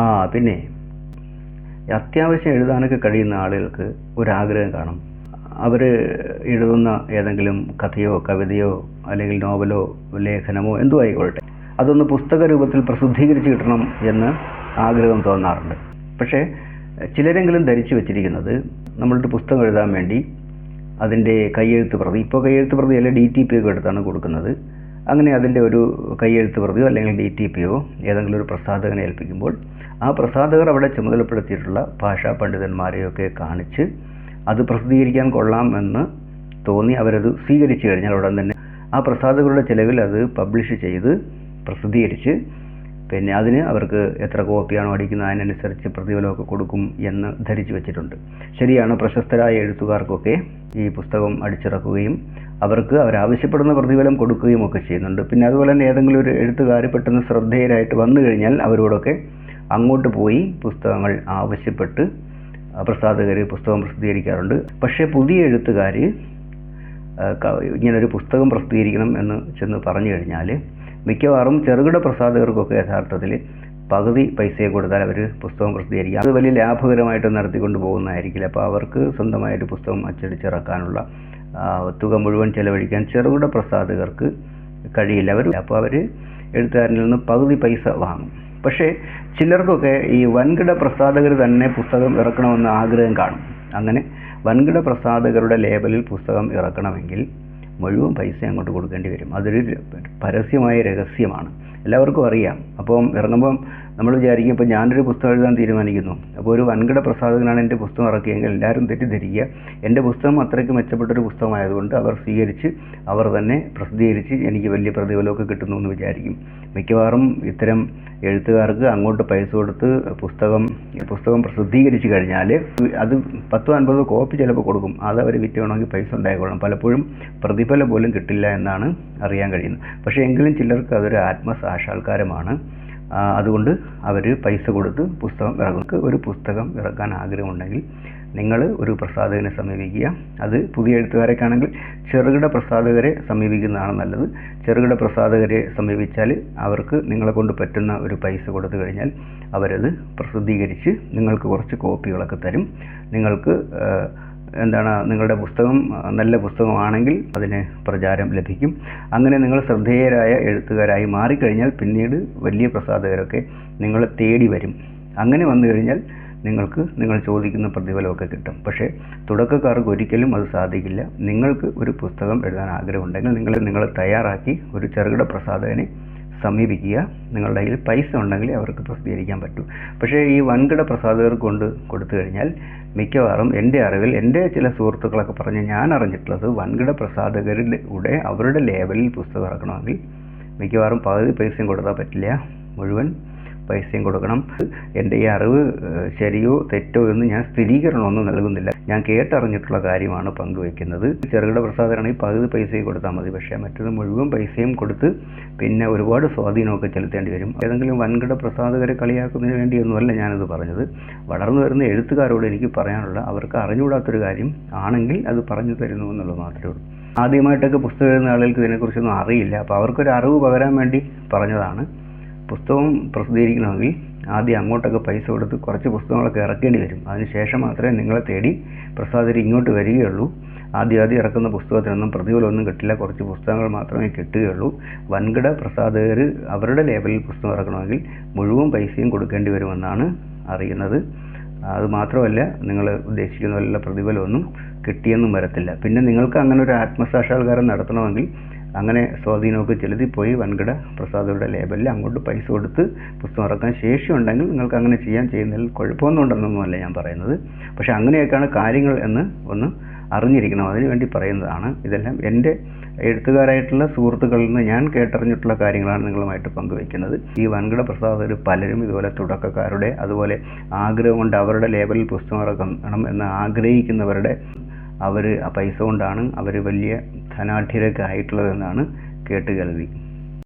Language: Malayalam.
ആ പിന്നെ അത്യാവശ്യം എഴുതാനൊക്കെ കഴിയുന്ന ആളുകൾക്ക് ഒരാഗ്രഹം കാണും. അവർ എഴുതുന്ന ഏതെങ്കിലും കഥയോ കവിതയോ അല്ലെങ്കിൽ നോവലോ ലേഖനമോ എന്തോ ആയിക്കൊള്ളട്ടെ അതൊന്ന് പുസ്തക രൂപത്തിൽ പ്രസിദ്ധീകരിച്ച് കിട്ടണം എന്ന് ആഗ്രഹം തോന്നാറുണ്ട്. പക്ഷേ ചിലരെങ്കിലും ധരിച്ചു വെച്ചിരിക്കുന്നത് നമ്മളൊരു പുസ്തകം എഴുതാൻ വേണ്ടി അതിന്റെ കയ്യെഴുത്ത് പ്രതി ഇപ്പോൾ കയ്യെഴുത്ത് പ്രതി അല്ല ഡി ടി പി ഒക്കെ എടുത്താണ് കൊടുക്കുന്നത്. അങ്ങനെ അതിന്റെ ഒരു കയ്യെഴുത്ത് പ്രതിയോ അല്ലെങ്കിൽ ഡി ടി പിയോ ഏതെങ്കിലും ഒരു പ്രസാധകനെ ഏൽപ്പിക്കുമ്പോൾ ആ പ്രസാധകർ അവിടെ ചുമതലപ്പെടുത്തിയിട്ടുള്ള ഭാഷാ പണ്ഡിതന്മാരെയൊക്കെ കാണിച്ച് അത് പ്രസിദ്ധീകരിക്കാൻ കൊള്ളാം എന്ന് തോന്നി അവരത് സ്വീകരിച്ചു കഴിഞ്ഞാൽ ഉടൻ തന്നെ ആ പ്രസാധകരുടെ ചിലവിൽ അത് പബ്ലിഷ് ചെയ്ത് പ്രസിദ്ധീകരിച്ച് പിന്നെ അതിന് അവർക്ക് എത്ര കോപ്പിയാണോ അടിക്കുന്നത് അതിനനുസരിച്ച് പ്രതിഫലമൊക്കെ കൊടുക്കും എന്ന് ധരിച്ചു വെച്ചിട്ടുണ്ട്. ശരിയാണ് പ്രശസ്തരായ എഴുത്തുകാർക്കൊക്കെ ഈ പുസ്തകം അടിച്ചിറക്കുകയും അവർക്ക് അവരാവശ്യപ്പെടുന്ന പ്രതിഫലം കൊടുക്കുകയും ഒക്കെ ചെയ്യുന്നുണ്ട്. പിന്നെ അതുപോലെ തന്നെ ഏതെങ്കിലും ഒരു എഴുത്തുകാർ പെട്ടെന്ന് ശ്രദ്ധേയരായിട്ട് വന്നു കഴിഞ്ഞാൽ അവരോടൊക്കെ അങ്ങോട്ട് പോയി പുസ്തകങ്ങൾ ആവശ്യപ്പെട്ട് പ്രസാധകർ പുസ്തകം പ്രസിദ്ധീകരിക്കാറുണ്ട്. പക്ഷേ പുതിയ എഴുത്തുകാർ ഇങ്ങനൊരു പുസ്തകം പ്രസിദ്ധീകരിക്കണം എന്ന് ചെന്ന് പറഞ്ഞു കഴിഞ്ഞാൽ മിക്കവാറും ചെറുകിട പ്രസാധകർക്കൊക്കെ യഥാർത്ഥത്തിൽ പകുതി പൈസയെ കൊടുത്താൽ അവർ പുസ്തകം പ്രസിദ്ധീകരിക്കുക അത് വലിയ ലാഭകരമായിട്ട് നടത്തിക്കൊണ്ട് പോകുന്നതായിരിക്കില്ല. അപ്പോൾ അവർക്ക് സ്വന്തമായിട്ട് പുസ്തകം അച്ചടിച്ചിറക്കാനുള്ള തുക മുഴുവൻ ചെലവഴിക്കാൻ ചെറുകിട പ്രസാധകർക്ക് കഴിയില്ല. അവർ അപ്പോൾ അവർ എഴുത്തുകാരനിൽ നിന്ന് പകുതി പൈസ വാങ്ങും. പക്ഷേ ചിലർക്കൊക്കെ ഈ വൻകിട പ്രസാധകർ തന്നെ പുസ്തകം ഇറക്കണമെന്ന് ആഗ്രഹം കാണും. അങ്ങനെ വൻകിട പ്രസാധകരുടെ ലേബലിൽ പുസ്തകം ഇറക്കണമെങ്കിൽ മുഴുവൻ പൈസ അങ്ങോട്ട് കൊടുക്കേണ്ടി വരും. അതൊരു പരസ്യമായ രഹസ്യമാണ്. എല്ലാവർക്കും അറിയാം. അപ്പം ഇറങ്ങുമ്പം നമ്മൾ വിചാരിക്കും ഇപ്പോൾ ഞാനൊരു പുസ്തകം എഴുതാൻ തീരുമാനിക്കുന്നു. അപ്പോൾ ഒരു വൻകിട പ്രസാധകനാണ് എന്റെ പുസ്തകം ഇറക്കിയെങ്കിൽ എല്ലാവരും തെറ്റിദ്ധരിക്കുക. എന്റെ പുസ്തകം അത്രയ്ക്ക് മെച്ചപ്പെട്ടൊരു പുസ്തകമായതുകൊണ്ട് അവർ സ്വീകരിച്ച് അവർ തന്നെ പ്രസിദ്ധീകരിച്ച് എനിക്ക് വലിയ പ്രതിഫലമൊക്കെ കിട്ടുന്നു എന്ന് വിചാരിക്കും. മിക്കവാറും ഇത്തരം എഴുത്തുകാർക്ക് അങ്ങോട്ട് പൈസ കൊടുത്ത് പുസ്തകം പുസ്തകം പ്രസിദ്ധീകരിച്ച് കഴിഞ്ഞാൽ അത് പത്തോ അൻപതോ കോപ്പി ചിലപ്പോൾ കൊടുക്കും. അത് അവർ വിറ്റണമെങ്കിൽ പൈസ ഉണ്ടായിക്കൊള്ളണം പലപ്പോഴും പ്രതിഫലം പോലും കിട്ടില്ല എന്നാണ് അറിയാൻ കഴിയുന്നത്. പക്ഷേ എങ്കിലും ചിലർക്ക് അതൊരു ആത്മസാക്ഷാത്കാരമാണ്. അതുകൊണ്ട് അവർ പൈസ കൊടുത്ത് പുസ്തകം ഇറക്കും ഒരു പുസ്തകം ഇറക്കാൻ ആഗ്രഹമുണ്ടെങ്കിൽ നിങ്ങൾ ഒരു പ്രസാധകനെ സമീപിക്കുക. അത് പുതിയ എഴുത്തുകാരൊക്കെയാണെങ്കിൽ ചെറുകിട പ്രസാധകരെ സമീപിക്കുന്നതാണ് നല്ലത്. ചെറുകിട പ്രസാധകരെ സമീപിച്ചാൽ അവർക്ക് നിങ്ങളെ കൊണ്ട് പറ്റുന്ന ഒരു പൈസ കൊടുത്തു കഴിഞ്ഞാൽ അവരത് പ്രസിദ്ധീകരിച്ച് നിങ്ങൾക്ക് കുറച്ച് കോപ്പികളൊക്കെ തരും. നിങ്ങൾക്ക് എന്താണ് നിങ്ങളുടെ പുസ്തകം നല്ല പുസ്തകമാണെങ്കിൽ അതിന് പ്രചാരം ലഭിക്കും. അങ്ങനെ നിങ്ങൾ ശ്രദ്ധേയരായ എഴുത്തുകാരായി മാറിക്കഴിഞ്ഞാൽ പിന്നീട് വലിയ പ്രസാധകരൊക്കെ നിങ്ങളെ തേടി വരും. അങ്ങനെ വന്നു കഴിഞ്ഞാൽ നിങ്ങൾക്ക് നിങ്ങൾ ചോദിക്കുന്ന പ്രതിഫലമൊക്കെ കിട്ടും. പക്ഷേ തുടക്കക്കാർക്ക് ഒരിക്കലും അത് സാധിക്കില്ല. നിങ്ങൾക്ക് ഒരു പുസ്തകം എഴുതാൻ ആഗ്രഹമുണ്ടെങ്കിൽ നിങ്ങൾ നിങ്ങൾ തയ്യാറാക്കി ഒരു ചെറുകിട പ്രസാധകനെ സമീപിക്കുക. നിങ്ങളുടെ കയ്യിൽ പൈസ ഉണ്ടെങ്കിൽ അവർക്ക് പ്രസിദ്ധീകരിക്കാൻ പറ്റൂ. പക്ഷേ ഈ വൻകിട പ്രസാധകർ കൊണ്ട് കൊടുത്തു കഴിഞ്ഞാൽ മിക്കവാറും എന്റെ അറിവിൽ എന്റെ ചില സുഹൃത്തുക്കളൊക്കെ പറഞ്ഞ് ഞാൻ അറിഞ്ഞിട്ടുള്ളത് വൻകിട പ്രസാധകരുടെ അവരുടെ ലേബലിൽ പുസ്തകം ഇറക്കണമെങ്കിൽ മിക്കവാറും പകുതി പൈസയും കൊടുത്താൽ പറ്റില്ല മുഴുവൻ. പൈസയും കൊടുക്കണം. എന്റെ ഈ അറിവ് ശരിയോ തെറ്റോ എന്ന് ഞാൻ സ്ഥിരീകരണമൊന്നും നൽകുന്നില്ല. ഞാൻ കേട്ടറിഞ്ഞിട്ടുള്ള കാര്യമാണ് പങ്കുവയ്ക്കുന്നത്. ചെറുകിട പ്രസാദനാണെങ്കിൽ പകുതി പൈസയും കൊടുത്താൽ മതി. പക്ഷേ മറ്റത് മുഴുവൻ പൈസയും കൊടുത്ത് പിന്നെ ഒരുപാട് സ്വാധീനമൊക്കെ ചെലുത്തേണ്ടി വരും. ഏതെങ്കിലും വൻകിട പ്രസാദകരെ കളിയാക്കുന്നതിന് വേണ്ടിയൊന്നുമല്ല ഞാനത് പറഞ്ഞത്. വളർന്നു വരുന്ന എഴുത്തുകാരോട് എനിക്ക് പറയാനുള്ള അവർക്ക് അറിഞ്ഞുകൂടാത്തൊരു കാര്യം ആണെങ്കിൽ അത് പറഞ്ഞു തരുന്നു എന്നുള്ളത് മാത്രമേ ഉള്ളൂ. ആദ്യമായിട്ടൊക്കെ പുസ്തകം എഴുതുന്ന ആളുകൾക്ക് ഇതിനെക്കുറിച്ചൊന്നും അറിയില്ല. അപ്പോൾ അവർക്കൊരു അറിവ് പകരാൻ വേണ്ടി പറഞ്ഞതാണ്. പുസ്തകം പ്രസിദ്ധീകരിക്കണമെങ്കിൽ ആദ്യം അങ്ങോട്ടൊക്കെ പൈസ കൊടുത്ത് കുറച്ച് പുസ്തകങ്ങളൊക്കെ ഇറക്കേണ്ടി വരും. അതിനുശേഷം മാത്രമേ നിങ്ങളെ തേടി പ്രസാദകർ ഇങ്ങോട്ട് വരികയുള്ളൂ. ആദ്യം ആദ്യം ഇറക്കുന്ന പുസ്തകത്തിനൊന്നും പ്രതിഫലമൊന്നും കിട്ടില്ല. കുറച്ച് പുസ്തകങ്ങൾ മാത്രമേ കിട്ടുകയുള്ളൂ. വൻകിട പ്രസാദകർ അവരുടെ ലേബലിൽ പുസ്തകം ഇറക്കണമെങ്കിൽ മുഴുവൻ പൈസയും കൊടുക്കേണ്ടി വരുമെന്നാണ് അറിയുന്നത്. അത് മാത്രമല്ല നിങ്ങൾ ഉദ്ദേശിക്കുന്ന വല്ല പ്രതിഫലമൊന്നും കിട്ടിയെന്നും വരത്തില്ല. പിന്നെ നിങ്ങൾക്ക് അങ്ങനെ ഒരു ആത്മസാക്ഷാത്കാരം നടത്തണമെങ്കിൽ അങ്ങനെ സ്വാധീനമൊക്കെ ചെലുത്തിപ്പോയി വൻകിട പ്രസാദയുടെ ലേബലിൽ അങ്ങോട്ട് പൈസ കൊടുത്ത് പുസ്തകം ഇറക്കാൻ ശേഷിയുണ്ടെങ്കിൽ നിങ്ങൾക്ക് അങ്ങനെ ചെയ്യാൻ ചെയ്യുന്നതിൽ കുഴപ്പമൊന്നും ഉണ്ടെന്നൊന്നുമല്ല ഞാൻ പറയുന്നത്. പക്ഷേ അങ്ങനെയൊക്കെയാണ് കാര്യങ്ങൾ എന്ന് ഒന്ന് അറിഞ്ഞിരിക്കണം. അതിനുവേണ്ടി പറയുന്നതാണ്. ഇതെല്ലാം എന്റെ എഴുത്തുകാരായിട്ടുള്ള സുഹൃത്തുക്കളിൽ നിന്ന് ഞാൻ കേട്ടറിഞ്ഞിട്ടുള്ള കാര്യങ്ങളാണ് നിങ്ങളുമായിട്ട് പങ്കുവയ്ക്കുന്നത്. ഈ വൻകിട പ്രസാദകർ പലരും ഇതുപോലെ തുടക്കക്കാരുടെ അതുപോലെ ആഗ്രഹം കൊണ്ട് അവരുടെ ലേബലിൽ പുസ്തകം ഇറക്കണം എന്ന് ആഗ്രഹിക്കുന്നവരുടെ അവർ ആ പൈസ കൊണ്ടാണ് അവർ വലിയ ധനാഢ്യരൊക്കെ ആയിട്ടുള്ളതെന്നാണ് കേട്ട് കേൾവി